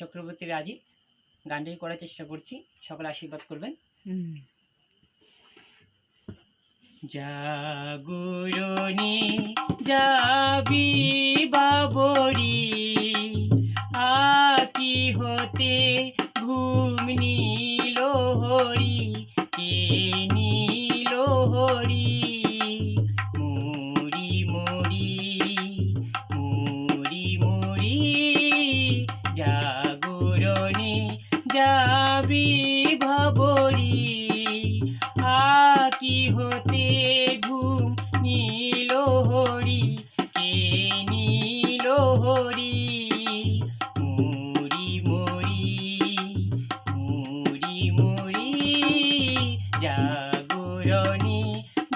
চক্রবর্তী রাজি গানটাই করার চেষ্টা করছি সকলে আশীর্বাদ করবেন হুম। জাগরণে যাবি বাবরি আকি হতে যাবি ভাবরি, আকি হতে ঘুম নীল হরি, কে নীল হরি? মুড়ি মুড়ি মুড়ি মুড়ি, জাগরণে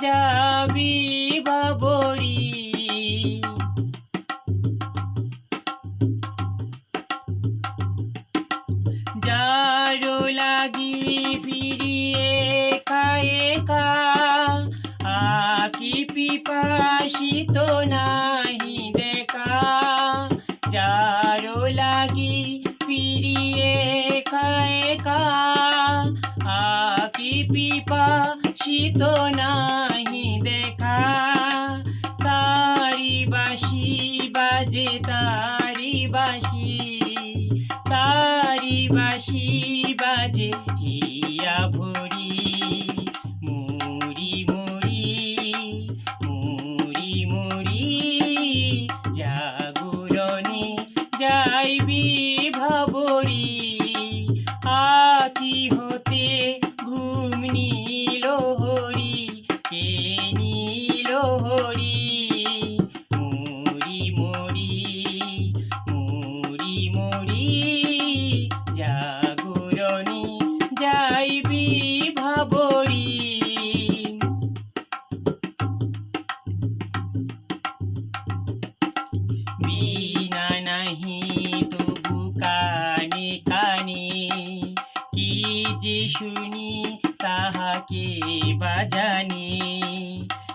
যাবি বাবরি যারো লাগি ফিরিয়ে খায়ে কা আকি পিপাসিত নাহি দেখা যারো লাগি ফিরিয়ে খায়ে কা আকি পিপাসিত নাহি দেখা তারি বাসি বাজে, তারি বাসি যাইবি ভাবরি। আকি হতে ঘুম নীল হরি, কে নীল হরি? মুড়ি মুড়ি মুড়ি মুড়ি, জাগরণে যাইবি ভাবরি। কি যে শুনি তাহাকে বাজানি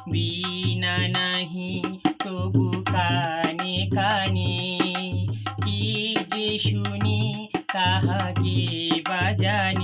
বিনা নাহি তবু কানে কানে। কি যে শুনি তাহাকে বাজানে